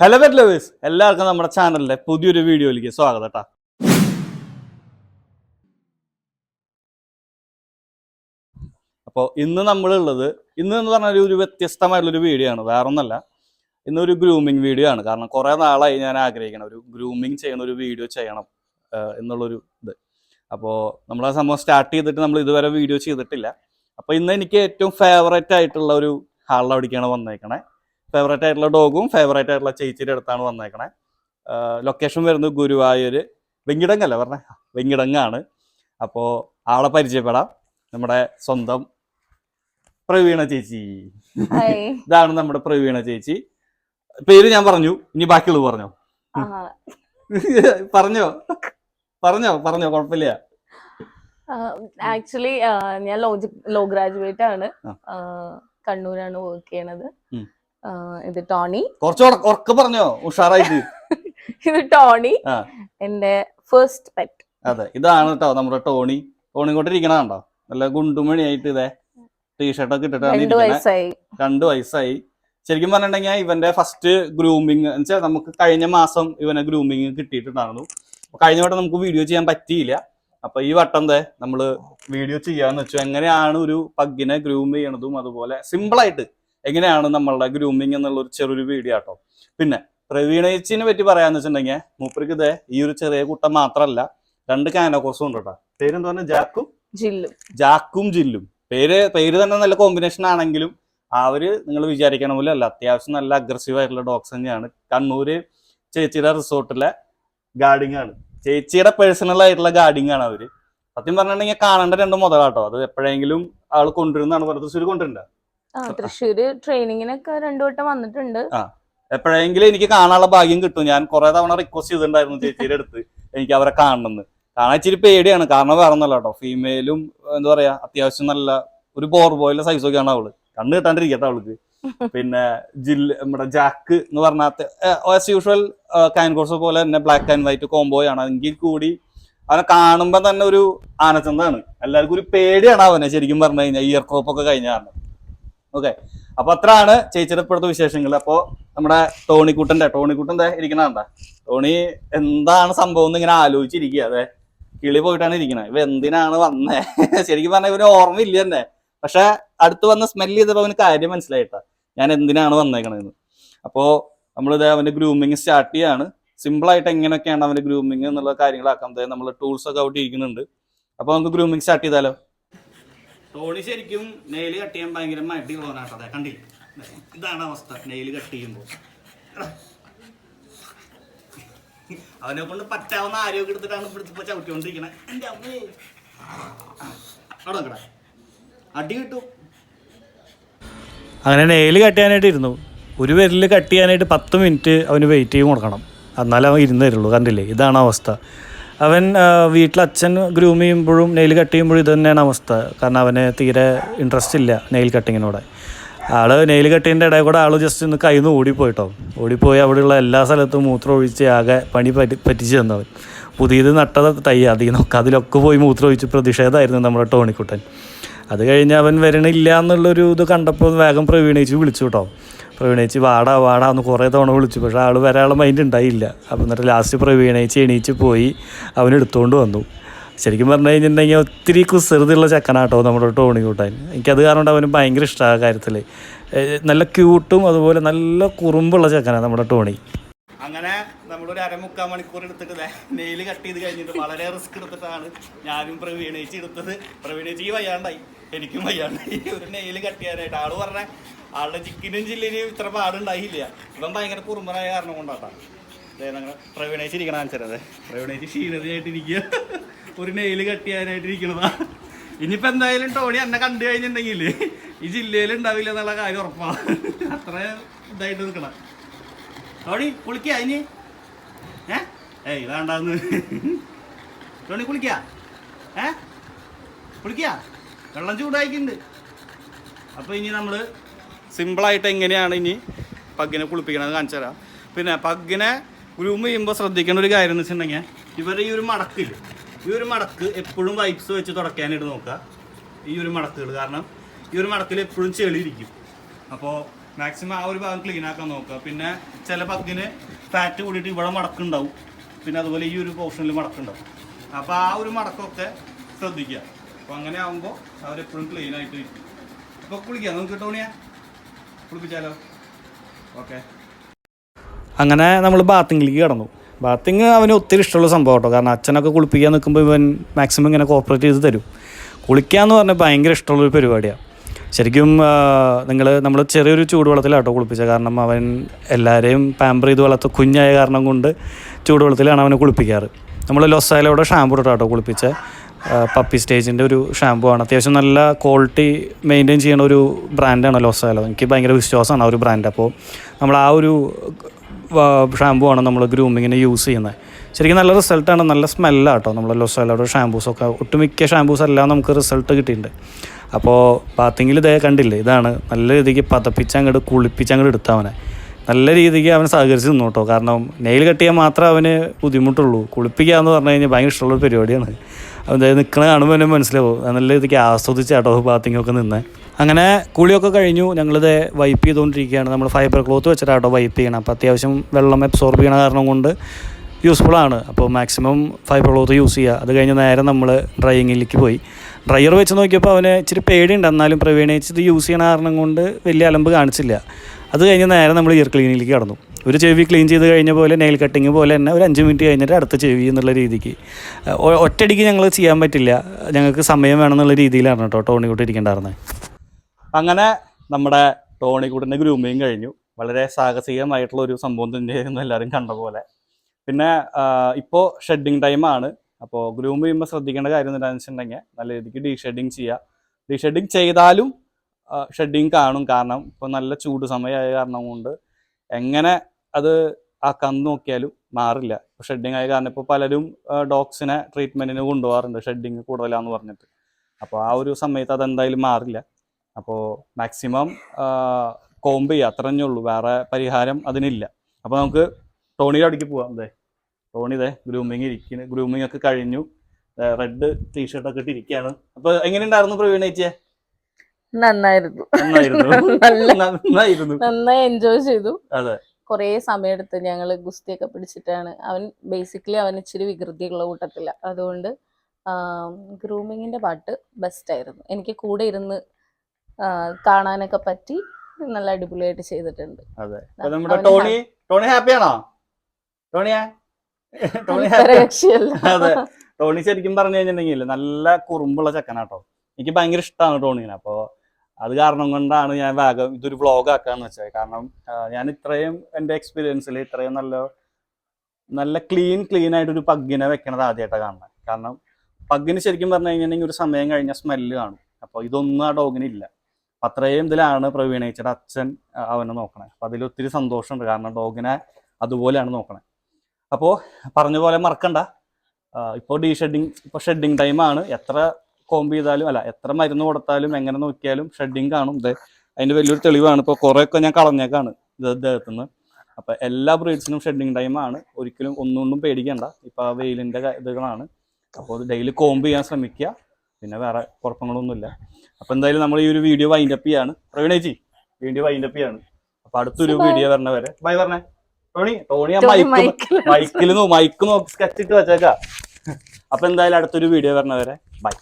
Hello pet lovers എല്ലാവർക്കും നമ്മുടെ ചാനലിലെ പുതിയൊരു വീഡിയോയിലേക്ക് സ്വാഗതം കേട്ടോ അപ്പോൾ ഇന്ന് നമ്മളുള്ളത് ഇന്ന് എന്ന് പറഞ്ഞാൽ ഒരു വ്യത്യസ്തമായിട്ടുള്ളൊരു വീഡിയോ ആണ്. വേറെ ഒന്നല്ല ഇന്നൊരു ഗ്രൂമിങ് വീഡിയോ ആണ്. കാരണം കുറേ നാളായി ഞാൻ ആഗ്രഹിക്കണം ഒരു ഗ്രൂമിങ് ചെയ്യുന്ന ഒരു വീഡിയോ ചെയ്യണം എന്നുള്ളൊരു ഇത്. അപ്പോൾ നമ്മൾ ആ സംഭവം സ്റ്റാർട്ട് ചെയ്തിട്ട് നമ്മൾ ഇതുവരെ വീഡിയോ ചെയ്തിട്ടില്ല. അപ്പോൾ ഇന്ന് എനിക്ക് ഏറ്റവും ഫേവറേറ്റ് ആയിട്ടുള്ള ഒരു ഹാളിൽ അവിടേക്കാണ് വന്നേക്കണേ. ഫേവറേറ്റ് ആയിട്ടുള്ള ഡോഗും ഫേവറേറ്റ് ആയിട്ടുള്ള ചേച്ചിയുടെ അടുത്താണ് വന്നേക്കണേ. ലൊക്കേഷൻ വരുന്നത് ഗുരുവായൂർ വെങ്കിടങ്ങല്ല പറഞ്ഞേ? വെങ്കിടങ്ങാണ്. അപ്പോൾ ആളെ പരിചയപ്പെടാം. നമ്മുടെ സ്വന്തം പ്രവീണ ചേച്ചി. ഇതാണ് നമ്മുടെ പ്രവീണ ചേച്ചി. പേര് ഞാൻ പറഞ്ഞു ഇനി ബാക്കിയുള്ളത് പറഞ്ഞോ. പറഞ്ഞോ? പറഞ്ഞോ പറഞ്ഞോ കുഴപ്പമില്ല. ആക്ച്വലി ഞാൻ ലോ ലോ ഗ്രാജുവേറ്റ് ആണ്. കണ്ണൂരാണ് വർക്ക് ചെയ്യണത്. ഇത് ടോണി. കുറച്ചുകൂടെ ഉറക്കെ പറഞ്ഞോ ഉഷാറായിട്ട്. ഇത് ടോണി. എന്റെ ഫസ്റ്റ് പെറ്റ് അതെ ഇതാണ് കേട്ടോ നമ്മുടെ ടോണി. ടോണി കൊണ്ട് ഇരിക്കണോ നല്ല ഗുണ്ടുമണിയായിട്ട് ഇതേ ടീഷർട്ടൊക്കെ ഇട്ടിട്ടാണ് വയസ്സായി. രണ്ട് വയസ്സായി. ശരിക്കും പറഞ്ഞിട്ടുണ്ടെങ്കിൽ ഇവന്റെ ഫസ്റ്റ് ഗ്രൂമിങ് വെച്ചാൽ നമുക്ക് കഴിഞ്ഞ മാസം ഇവനെ ഗ്രൂമിങ് കിട്ടിയിട്ടുണ്ടായിരുന്നു. കഴിഞ്ഞ വട്ടം നമുക്ക് വീഡിയോ ചെയ്യാൻ പറ്റിയില്ല. അപ്പൊ ഈ വട്ടം ദേ നമ്മൾ വീഡിയോ ചെയ്യാന്ന് വെച്ചു. എങ്ങനെയാണ് ഒരു പഗ്ഗിനെ ഗ്രൂം ചെയ്യണതും അതുപോലെ സിമ്പിൾ ആയിട്ട് എങ്ങനെയാണ് നമ്മളുടെ ഗ്രൂമിങ് എന്നുള്ള ഒരു ചെറിയൊരു വീഡിയോ ആട്ടോ. പിന്നെ പ്രവീണേച്ചിനെ പറ്റി പറയാന്ന് വെച്ചിട്ടുണ്ടെങ്കിൽ മൂപ്പർക്ക് ഇതേ ഈ ഒരു ചെറിയ കുട്ടം മാത്രമല്ല രണ്ട് കാനോക്കോസും ഉണ്ട് കേട്ടോ പേരെന്താ പറഞ്ഞാൽ ജാക്കും? ജില്ലും. ജാക്കും ജില്ലും. പേര് പേര് തന്നെ നല്ല കോമ്പിനേഷൻ ആണെങ്കിലും അവർ നിങ്ങൾ വിചാരിക്കണ പോലെ അല്ല. അത്യാവശ്യം നല്ല അഗ്രസീവ് ആയിട്ടുള്ള ഡോഗ്സ് തന്നെയാണ്. കണ്ണൂര് ചേച്ചിയുടെ റിസോർട്ടിലെ ഗാർഡിങ് ആണ്. ചേച്ചിയുടെ പേഴ്സണൽ ആയിട്ടുള്ള ഗാർഡിങ് ആണ് അവർ. സത്യം പറഞ്ഞിട്ടുണ്ടെങ്കിൽ കാണേണ്ട രണ്ട് മുതലാട്ടോ. അത് എപ്പോഴെങ്കിലും ആൾ കൊണ്ടുവരുന്നതാണ്. പറഞ്ഞത് തൃശ്ശൂർ കൊണ്ടുവരണ്ട. തൃശ്ശൂര് ട്രെയിനിങ്ങിനൊക്കെ രണ്ടു വട്ടം വന്നിട്ടുണ്ട്. എപ്പോഴെങ്കിലും എനിക്ക് കാണാനുള്ള ഭാഗ്യം കിട്ടും. ഞാൻ കുറെ തവണ റിക്വസ്റ്റ് ചെയ്തിട്ടുണ്ടായിരുന്നു ചേച്ചിയുടെ അടുത്ത് എനിക്ക് അവരെ കാണണമെന്ന് കാണാൻ ഇച്ചിരി പേടിയാണ്. കാരണം വേറെ ഒന്നല്ല കേട്ടോ. ഫീമെയിലും എന്താ പറയാ അത്യാവശ്യം നല്ല ഒരു ബോർ ബോയിലെ ആണ് അവൾ. കണ്ണ് കിട്ടാണ്ടിരിക്കട്ടെ അവൾക്ക്. പിന്നെ ജില്ല നമ്മുടെ ജാക്ക് എന്ന് പറഞ്ഞാൽ ആസ് യൂഷ്വൽ കാൻകോഴ്സ് പോലെ തന്നെ ബ്ലാക്ക് ആൻഡ് വൈറ്റ് കോംബോയാണ് എങ്കിൽ കൂടി അവനെ കാണുമ്പോൾ തന്നെ ഒരു ആനച്ചന്താണ്. എല്ലാവർക്കും ഒരു പേടിയാണ് അവനെ ശരിക്കും പറഞ്ഞു കഴിഞ്ഞാൽ. ഇയർ ക്രോപ്പ് ഒക്കെ കഴിഞ്ഞ കാരണം. ഓക്കെ അപ്പൊ അത്രയാണ് ചേച്ചിയുടെ ഇപ്പോഴത്തെ വിശേഷങ്ങൾ. അപ്പോ നമ്മുടെ ടോണിക്കുട്ടന്റെ ടോണിക്കുട്ടൻ എന്താ ഇരിക്കണണ്ട ടോണി എന്താണ് സംഭവം എന്ന് ഇങ്ങനെ ആലോചിച്ചിരിക്കുക അതെ കിളി പോയിട്ടാണ് ഇരിക്കുന്നത് ഇവ എന്തിനാണ് വന്നേ? ശരിക്കും പറഞ്ഞാൽ ഇവന് ഓർമ്മയില്ല തന്നെ. പക്ഷെ അടുത്ത് വന്ന് സ്മെൽ ചെയ്തപ്പോ അവന് കാര്യം മനസ്സിലായിട്ടാ. ഞാൻ എന്തിനാണ് വന്നേക്കണതെന്ന് അപ്പോ നമ്മളിത് അവന്റെ ഗ്രൂമിങ് സ്റ്റാർട്ട് ചെയ്യാണ്. സിമ്പിൾ ആയിട്ട് എങ്ങനെയൊക്കെയാണ് അവന്റെ ഗ്രൂമിങ് എന്നുള്ള കാര്യങ്ങളാക്കാൻ നമ്മൾ ടൂൾസ് ഒക്കെ ഔട്ട് ഇരിക്കുന്നുണ്ട്. അപ്പൊ നമുക്ക് ഗ്രൂമിങ് സ്റ്റാർട്ട് ചെയ്താലോ? ടോണി ശരിക്കും നെയിൽ കട്ട് ചെയ്യാൻ ഭയങ്കര മടി ഉള്ളവനാട്ടോ കണ്ടില്ല? ഇതാണ് അവസ്ഥ നെയിൽ കട്ട് ചെയ്യുമ്പോൾ അവനെ കൊണ്ട് പറ്റാവുന്ന ആരോഗ്യം എടുത്തിട്ടാണ് ഇപ്പൊ ചവിട്ടിക്കൊണ്ടിരിക്കണേ. എന്റെ അമ്മേ. അവിടെ അടി കിട്ടും. അങ്ങനെ നെയിൽ കട്ട് ചെയ്യാനായിട്ട് ഇരുന്നു. ഒരു വിരൽ കട്ട് ചെയ്യാനായിട്ട് പത്ത് മിനിറ്റ് അവന് വെയിറ്റ് ചെയ്യും കൊടുക്കണം. എന്നാലേ അവൻ ഇരുന്ന് തരുള്ളൂ. കണ്ടില്ലേ? ഇതാണ് അവസ്ഥ. അവൻ വീട്ടിൽ അച്ഛൻ ഗ്രൂം ചെയ്യുമ്പോഴും നെയിൽ കട്ട് ചെയ്യുമ്പോഴും ഇത് തന്നെയാണ് അവസ്ഥ. കാരണം അവന് തീരെ ഇൻട്രസ്റ്റ് ഇല്ല നെയിൽ കട്ടിങ്ങിനോട് ആൾ നെയിൽ കട്ടിങ്ങിന്റെ ഇടയിൽ കൂടെ ആൾ ജസ്റ്റ് ഒന്ന് കയ്യിൽ നിന്ന് ഓടിപ്പോയിട്ടോ. ഓടിപ്പോയി അവിടെയുള്ള എല്ലാ സ്ഥലത്തും മൂത്രം ഒഴിച്ച് ആകെ പണി പറ്റി പറ്റിച്ച് തന്നവൻ. പുതിയത് നട്ടത് തൈ അതിൽ നിന്നൊക്കെ അതിലൊക്കെ പോയി മൂത്രം ഒഴിച്ച് പ്രതിഷേധമായിരുന്നു നമ്മുടെ ടോണിക്കുട്ടൻ. അത് കഴിഞ്ഞ് അവൻ വരണില്ല എന്നുള്ളൊരു ഇത് കണ്ടപ്പോൾ വേഗം പ്രവീണയിച്ച് വിളിച്ചു കേട്ടോ. പ്രവീണേച്ചി വാടാ വാടാ എന്ന് കുറേ തവണ വിളിച്ചു. പക്ഷേ ആൾ വരാനുള്ള മൈൻഡ് ഉണ്ടായില്ല. അപ്പം എന്നിട്ട് ലാസ്റ്റ് പ്രവീണേച്ചി എണീച്ച് പോയി അവൻ എടുത്തുകൊണ്ട് വന്നു. ശരിക്കും പറഞ്ഞു കഴിഞ്ഞിട്ടുണ്ടെങ്കിൽ ഒത്തിരി കുസൃതിയുള്ള ചെക്കനാട്ടോ നമ്മുടെ ടോണി കൂട്ടാൻ. എനിക്കത് കാരണം അവന് ഭയങ്കര ഇഷ്ടമാണ് കാര്യത്തിൽ നല്ല ക്യൂട്ടും അതുപോലെ നല്ല കുറുമ്പുള്ള ചെക്കനാണ് നമ്മുടെ ടോണി. അങ്ങനെ നമ്മളൊരു അരമുക്കാൽ മണിക്കൂർ എടുത്തിട്ട് നെയിൽ കട്ട് ചെയ്ത് കഴിഞ്ഞിട്ട് വളരെ റിസ്ക് എടുത്തിട്ടാണ് ഞാനും പ്രവീണേച്ചി എടുത്തത്. പ്രവീണേച്ചി വയ്യാണ്ടായി. എനിക്കും വയ്യാണ്ടായി. ഒരു നെയിൽ കട്ട് ചെയ്യാനായിട്ട് ആൾ പറഞ്ഞ ആളുടെ ചിക്കനും ചില്ലിനും ഇത്ര പാടുണ്ടായില്ല. ഇവൻ ഭയങ്കര കുറുമ്പനായ കാരണം കൊണ്ടാട്ടാ. അതെ ഞങ്ങൾ ഇരിക്കണ കാണിച്ചത് പ്രവീണേച്ചി ക്ഷീണതയായിട്ട് ഇരിക്കുക ഒരു നെയിൽ കട്ടിയാനായിട്ട് ഇരിക്കണതാ ഇനിയിപ്പോ എന്തായാലും ടോണി എന്നെ കണ്ടു കഴിഞ്ഞിട്ടുണ്ടെങ്കിൽ ഈ ജില്ലയിൽ ഉണ്ടാവില്ല എന്നുള്ള കാര്യം ഉറപ്പാണ് അത്ര ഇതായിട്ട് നിൽക്കണം. ടോണി കുളിക്കാ ഇനി? ഏ? ഏയ് വേണ്ടാന്ന്. ടോണി കുളിക്കാ? ഏ? കുളിക്കുക വെള്ളം ചൂടായിക്കുന്നുണ്ട് അപ്പോൾ ഇനി നമ്മൾ സിമ്പിളായിട്ട് എങ്ങനെയാണ് ഇനി പഗ്ഗിനെ കുളിപ്പിക്കണത് കാണിച്ചു തരാം. പിന്നെ പഗ്ഗിനെ ഗ്രൂം ചെയ്യുമ്പോൾ ശ്രദ്ധിക്കേണ്ട ഒരു കാര്യം എന്ന് വെച്ചിട്ടുണ്ടെങ്കിൽ ഇവരുടെ ഈ ഒരു മടക്ക് ഈ ഒരു മടക്ക് എപ്പോഴും വൈപ്സ് വെച്ച് തുടയ്ക്കാനായിട്ട് നോക്കുക. ഈ ഒരു മടക്കുകൾ കാരണം ഈ ഒരു മടക്കിൽ എപ്പോഴും ചെളിയിരിക്കും. അപ്പോൾ മാക്സിമം ആ ഒരു ഭാഗം ക്ലീൻ ആക്കാൻ നോക്കുക. പിന്നെ ചില പഗ്ഗിന് ഫാറ്റ് കൂടിയിട്ട് ഇവിടെ മടക്കുണ്ടാവും. പിന്നെ അതുപോലെ ഈ ഒരു പോർഷനിൽ മടക്കുണ്ടാവും. അപ്പോൾ ആ ഒരു മടക്കമൊക്കെ ശ്രദ്ധിക്കുക. അപ്പോൾ അങ്ങനെ ആകുമ്പോൾ അവരെപ്പോഴും ക്ലീൻ ആയിട്ട് ഇരിക്കും. അപ്പോൾ കുളിക്കാം. നമുക്ക് കുളിപ്പിച്ചാലോ? ഓക്കെ. അങ്ങനെ നമ്മൾ ബാത്തിങ്ങിലേക്ക് കടന്നു. ബാത്തിങ് അവന് ഒത്തിരി ഇഷ്ടമുള്ള സംഭവം കേട്ടോ. കാരണം അച്ഛനൊക്കെ കുളിപ്പിക്കാൻ നിൽക്കുമ്പോൾ ഇവൻ മാക്സിമം ഇങ്ങനെ കോപ്പറേറ്റ് ചെയ്ത് തരും. കുളിക്കാന്ന് പറഞ്ഞാൽ ഭയങ്കര ഇഷ്ടമുള്ളൊരു പരിപാടിയാണ് ശരിക്കും നിങ്ങൾ നമ്മൾ ചെറിയൊരു ചൂടുവെള്ളത്തിലാട്ടോ കുളിപ്പിച്ചത് കാരണം അവൻ എല്ലാവരെയും പാമ്പർ ചെയ്ത് വളർത്ത കുഞ്ഞായ കാരണം കൊണ്ട് ചൂടുവെള്ളത്തിലാണ് അവനെ കുളിപ്പിക്കാറ്. നമ്മൾ ലൊസാലയുടെ ഷാമ്പു ഇട്ടാട്ടോ കുളിപ്പിച്ച. പപ്പി സ്റ്റേജിന്റെ ഒരു ഷാമ്പു ആണ്. അത്യാവശ്യം നല്ല ക്വാളിറ്റി മെയിന്റെയിൻ ചെയ്യുന്ന ഒരു ബ്രാൻഡാണ് ലോസാലോ എനിക്ക് ഭയങ്കര വിശ്വാസമാണ് ആ ഒരു ബ്രാൻഡ് അപ്പോൾ നമ്മൾ ആ ഒരു ഷാമ്പു ആണ് നമ്മൾ ഗ്രൂമിങ്ങിന് യൂസ് ചെയ്യുന്നത്. ശരിക്കും നല്ല റിസൾട്ടാണ് നല്ല സ്മെല്ലാണ് കേട്ടോ നമ്മൾ ലൊസാലയുടെ ഷാമ്പൂസൊക്കെ ഒട്ടുമിക്ക ഷാമ്പൂസ് എല്ലാം നമുക്ക് റിസൾട്ട് കിട്ടിയിട്ടുണ്ട്. അപ്പോൾ ബാത്തിങ്ങിൽ ഇതേ കണ്ടില്ലേ? ഇതാണ്. നല്ല രീതിക്ക് പതപ്പിച്ച് അങ്ങോട്ട് കുളിപ്പിച്ച് അങ്ങോട്ട് എടുത്തവനെ നല്ല രീതിക്ക് അവൻ സഹകരിച്ച് നിന്നു കേട്ടോ കാരണം നെയിൽ കട്ടിയാൽ മാത്രമേ അവന് ബുദ്ധിമുട്ടുള്ളൂ. കുളിപ്പിക്കുക എന്ന് പറഞ്ഞു കഴിഞ്ഞാൽ ഭയങ്കര ഇഷ്ടമുള്ള പരിപാടിയാണ്. അവൻ നിൽക്കണ കാണുമ്പോൾ തന്നെ മനസ്സിലാവും. നല്ല ഇതൊക്കെ ആസ്വദിച്ച് ആസ്വദിച്ചാട്ടോ ബാത്തിങ്ങൊക്കെ നിന്ന്. അങ്ങനെ കുളിയൊക്കെ കഴിഞ്ഞു. ഞങ്ങളിത് വൈപ്പ് ചെയ്തുകൊണ്ടിരിക്കുകയാണ് നമ്മൾ ഫൈബർ ക്ലോത്ത് വെച്ചിട്ടാട്ടോ വൈപ്പ് ചെയ്യണം. അപ്പോൾ അത്യാവശ്യം വെള്ളം അബ്സോർബ് ചെയ്യണ കാരണം കൊണ്ട് യൂസ്ഫുൾ ആണ്. അപ്പോൾ മാക്സിമം ഫൈബർ ക്ലോത്ത് യൂസ് ചെയ്യുക അത് കഴിഞ്ഞ് നേരെ നമ്മൾ ഡ്രൈയിങ്ങിലേക്ക് പോയി. ഡ്രയർ വെച്ച് നോക്കിയപ്പോൾ അവന് ഇച്ചിരി പേടിയുണ്ട്. എന്നാലും പ്രവീണയിച്ച് ഇത് യൂസ് ചെയ്യണ കാരണം കൊണ്ട് വലിയ അലമ്പ് കാണിച്ചില്ല. അത് കഴിഞ്ഞ് നേരെ നമ്മൾ ഇയർ ക്ലീനിലേക്ക് കടന്നു. ഒരു ചെവി ക്ലീൻ ചെയ്ത് കഴിഞ്ഞ പോലെ നെയിൽ കട്ടിങ് പോലെ തന്നെ ഒരു അഞ്ച് മിനിറ്റ് കഴിഞ്ഞിട്ട് അടുത്ത ചെവി എന്നുള്ള രീതിക്ക്. ഒറ്റയടിക്ക് ഞങ്ങൾ ചെയ്യാൻ പറ്റില്ല. ഞങ്ങൾക്ക് സമയം വേണമെന്നുള്ള രീതിയിലാണ് കേട്ടോ ടോണി കൂട്ടി ഇരിക്കേണ്ടായിരുന്നത് അങ്ങനെ നമ്മുടെ ടോണിക്കൂട്ടിന്റെ ഗ്രൂമിങ് കഴിഞ്ഞു. വളരെ സാഹസികമായിട്ടുള്ള ഒരു സംഭവം തന്നെയായിരുന്നു എല്ലാവരും കണ്ട പോലെ. പിന്നെ ഇപ്പോൾ ഷെഡിങ് ടൈമാണ് അപ്പോൾ ഗ്രൂം ചെയ്യുമ്പോൾ ശ്രദ്ധിക്കേണ്ട കാര്യം എന്താണെന്ന് വെച്ചിട്ടുണ്ടെങ്കിൽ നല്ല രീതിക്ക് ഡീ ഷെഡിങ് ചെയ്യുക ഡീ ഷെഡിങ് ചെയ്താലും ഷെഡിങ് കാണും. കാരണം ഇപ്പോൾ നല്ല ചൂട് സമയമായ കാരണം കൊണ്ട് എങ്ങനെ അത് ആ കന്ന് നോക്കിയാലും മാറില്ല. ഷെഡിങ് ആയ കാരണം ഇപ്പോൾ പലരും ഡോഗ്സിനെ ട്രീറ്റ്മെന്റിന് കൊണ്ടുപോകാറുണ്ട് ഷെഡിങ് കൂടുതലാന്ന് പറഞ്ഞിട്ട്. അപ്പോൾ ആ ഒരു സമയത്ത് അതെന്തായാലും മാറില്ല. അപ്പോൾ മാക്സിമം കോമ്പ് ചെയ്യുക അത്ര തന്നെ ഉള്ളൂ. വേറെ പരിഹാരം അതിനില്ല. അപ്പോൾ നമുക്ക് ടോണിയുടെ അടിക്ക് പോവാം. അതെ ടോണി ഇതേ ഗ്രൂമിങ് ഇരിക്കുന്നു ഗ്രൂമിങ് ഒക്കെ കഴിഞ്ഞു. റെഡ് ടീഷർട്ട് ഒക്കെ ഇട്ട് ഇരിക്കുകയാണ് അപ്പോൾ എങ്ങനെയുണ്ടായിരുന്നു പ്രവീണ ചേച്ചിയെ നന്നായിരുന്നു. നന്നായിരുന്നു. നന്നായിരുന്നു. നന്നായി എൻജോയ് ചെയ്തു. അതെ. കുറേ സമയമെടുത്ത് ഞങ്ങൾ ഗുസ്തിയൊക്കെ പിടിച്ചിട്ടാണ്. അവൻ ബേസിക്കലി അവൻ ഇച്ചിരി വികൃതിയുള്ള കൂട്ടത്തില്ല അതുകൊണ്ട് ഗ്രൂമിങ്ങിന്റെ പാട്ട് ബെസ്റ്റ് ആയിരുന്നു. എനിക്ക് കൂടെ ഇരുന്ന് കാണാനൊക്കെ പറ്റി നല്ല അടിപൊളിയായിട്ട് ചെയ്തിട്ടുണ്ട്. അതെ. നമ്മുടെ ടോണി ടോണി ഹാപ്പിയാണോ ടോണിയാ? ടോണി ഇത്ര ഹാപ്പി അതെ. ടോണി ശരിക്കും പറഞ്ഞു കഴിഞ്ഞിട്ടുണ്ടെങ്കിൽ നല്ല കുറുമ്പുള്ള ചെക്കനാട്ടോ. എനിക്ക് ഭയങ്കര ഇഷ്ടമാണ് ടോണിനെ. അപ്പോൾ അത് കാരണം കൊണ്ടാണ് ഞാൻ ഭാഗം ഇതൊരു വ്ളോഗ് ആക്കാന്ന് വെച്ചത്. കാരണം ഞാൻ ഇത്രയും എന്റെ എക്സ്പീരിയൻസിൽ ഇത്രയും നല്ല നല്ല ക്ലീൻ ക്ലീൻ ആയിട്ട് ഒരു പഗ്ഗിനെ വെക്കണത് ആദ്യമായിട്ടാണ് കാണുന്നത് കാരണം പഗ്ഗിന് ശരിക്കും പറഞ്ഞു കഴിഞ്ഞിട്ടുണ്ടെങ്കിൽ ഒരു സമയം കഴിഞ്ഞ സ്മെല്ല് കാണും. അപ്പോൾ ഇതൊന്നും ആ ഡോഗിന് ഇല്ല. അപ്പൊ അത്രയും ഇതിലാണ് പ്രവീണേച്ചിയുടെ അച്ഛൻ അവനെ നോക്കണേ. അപ്പൊ അതിലൊത്തിരി സന്തോഷമുണ്ട്. കാരണം ഡോഗിനെ അതുപോലെയാണ് നോക്കണേ. അപ്പോൾ പറഞ്ഞ പോലെ മറക്കണ്ട. ഇപ്പോൾ ഡീ ഷെഡിങ് ഇപ്പോൾ ഷെഡിങ് ടൈമാണ് എത്ര കോമ്പ് ചെയ്താലും അല്ല എത്ര മരുന്ന് കൊടുത്താലും എങ്ങനെ നോക്കിയാലും ഷെഡിങ് കാണും. ഇത് അതിന്റെ വലിയൊരു തെളിവാണ്. ഇപ്പോൾ കുറേയൊക്കെ ഞാൻ കളഞ്ഞേക്കാണ് ഇത് ഇദ്ദേഹത്തു നിന്ന് അപ്പോൾ എല്ലാ ബ്രീഡ്സിനും ഷെഡിങ് ടൈമാണ് ഒരിക്കലും ഒന്നുകൊണ്ടും പേടിക്കണ്ട. ഇപ്പൊ ആ വെയിലിന്റെ ഇതുകളാണ്. അപ്പോൾ ഡെയിലി കോമ്പ് ചെയ്യാൻ ശ്രമിക്കുക പിന്നെ വേറെ കുഴപ്പങ്ങളൊന്നുമില്ല. അപ്പോൾ എന്തായാലും നമ്മൾ ഈ ഒരു വീഡിയോ വൈൻഡ് അപ്പ് ചെയ്യാണ്. പ്രവീണേച്ചി വീഡിയോ വൈൻഡ് അപ്പ് ചെയ്യാണ്. അപ്പോൾ അടുത്തൊരു. വീഡിയോ വരണ വരെ. ബൈ പറഞ്ഞേ. ടോണി ടോണി ആ മൈക്ക് മൈക്കിൽ നോ മൈക്ക് നോക്കി. സ്കെച്ച് ഇട്ട് വെച്ചേക്കാം. അപ്പൊ എന്തായാലും അടുത്തൊരു വീഡിയോ വരണ വരെ. ബൈ